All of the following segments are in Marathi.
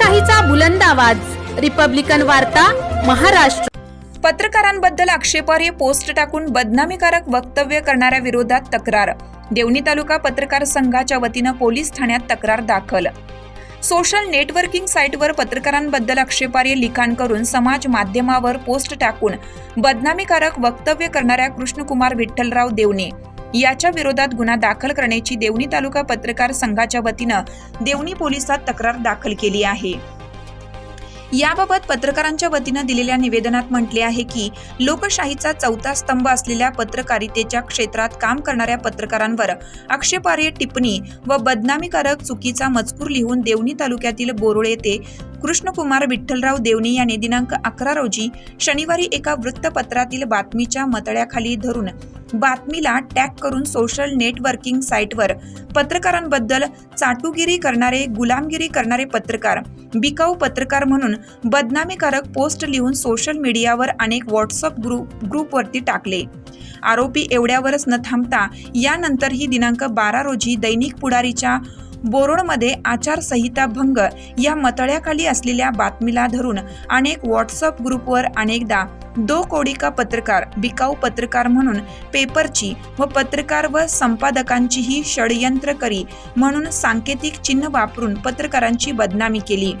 लोकशाहीचा बुलंद आवाज. रिपब्लिकन वार्ता महाराष्ट्र. पत्रकारांबद्दल आक्षेपार्ह पोस्ट टाकून बदनामीकारक वक्तव्य करणाऱ्या विरोधात तक्रार. देवणी तालुका पत्रकार संघाच्या वतीनं पोलीस ठाण्यात तक्रार दाखल. सोशल नेटवर्किंग साईटवर पत्रकारांबद्दल आक्षेपार्ह लिखाण करून समाज माध्यमावर पोस्ट टाकून बदनामीकारक वक्तव्य करणाऱ्या कृष्णकुमार विठ्ठलराव देवणे. याच्या विरोधात गुन्हा दाखल करण्याची देवणी तालुका पत्रकार संघाच्या वतीनं देवणी पोलिसात तक्रार दाखल केली आहे. याबाबत पत्रकारांच्या वतीनं दिलेल्या निवेदनात म्हटले आहे की लोकशाहीचा चौथा स्तंभ असलेल्या पत्रकारितेच्या क्षेत्रात काम करणाऱ्या पत्रकारांवर आक्षेपार्ह टिप्पणी व बदनामीकारक चुकीचा मजकूर लिहून देवणी तालुक्यातील बोरोळे येथे कृष्णकुमार विठ्ठलराव देवणी यांनी दिनांक अकरा रोजी शनिवारी एका वृत्तपत्रातील बातमीच्या मतळ्याखाली धरून बातमीला टॅग करून सोशल नेटवर्किंग साईटवर पत्रकारांबद्दल चाटुगिरी करणारे गुलामगिरी करणारे पत्रकार बिकाऊ पत्रकार म्हणून बदनामीकारक पोस्ट लिहून सोशल मीडियावर अनेक व्हॉट्सअप ग्रुप ग्रुपवरती टाकले. आरोपी एवढ्यावरच न थांबता यानंतरही दिनांक बारा रोजी दैनिक पुढारीच्या बोरोडमध्ये आचारसंहिता भंग या मतळ्याखाली असलेल्या बातमीला धरून अनेक व्हॉट्सअप ग्रुपवर अनेकदा दो कोडिका पत्रकार बिकाऊ पत्रकार म्हणून पेपरची व पत्रकार व संपादकांचीही षडयंत्र करी म्हणून सांकेतिक चिन्ह वापरून पत्रकारांची बदनामी केली.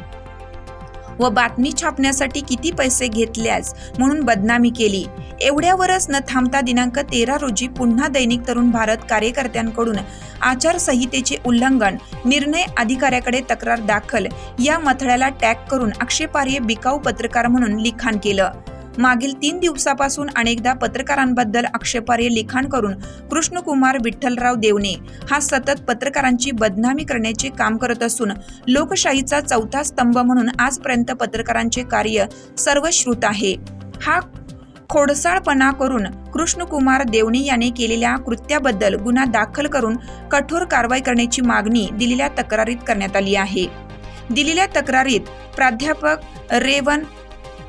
व बातमी छापण्यासाठी किती पैसे घेतल्यास म्हणून बदनामी केली. एवढ्यावरच न थांबता दिनांक तेरा रोजी पुन्हा दैनिक तरुण भारत कार्यकर्त्यांकडून आचारसंहितेचे उल्लंघन निर्णय अधिकाऱ्याकडे तक्रार दाखल या मथळ्याला टॅग करून आक्षेपार्ह बिकाऊ पत्रकार म्हणून लिखाण केलं. मागील तीन दिवसापासून अनेकदा पत्रकारांबद्दल आक्षेपार्ह लिखाण करून कृष्णकुमार विठ्ठलराव देवणे हा सतत पत्रकारांची बदनामी करण्याचे काम करत असून लोकशाहीचा चौथा स्तंभ म्हणून आजपर्यंत पत्रकारांचे कार्य सर्वश्रुत आहे. हा खोडसाळपणा करून कृष्णकुमार देवणे याने केलेल्या कृत्याबद्दल गुन्हा दाखल करून कठोर कारवाई करण्याची मागणी दिलेल्या तक्रारीत करण्यात आली आहे. दिलेल्या तक्रारीत प्राध्यापक रेवन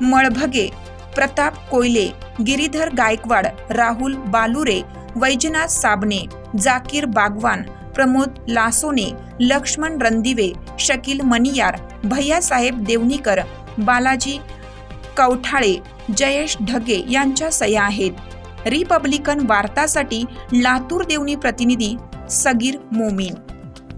मळभगे प्रताप कोयले गिरीधर गायकवाड राहुल बालुरे वैजनाथ साबणे जाकीर बागवान प्रमोद लासोने लक्ष्मण रणदिवे शकील मनियार भैयासाहेब देवणीकर बालाजी कवठाळे जयेश ढगे यांच्या सह्या आहेत. रिपब्लिकन वार्तासाठी लातूर देवणी प्रतिनिधी सगीर मोमीन.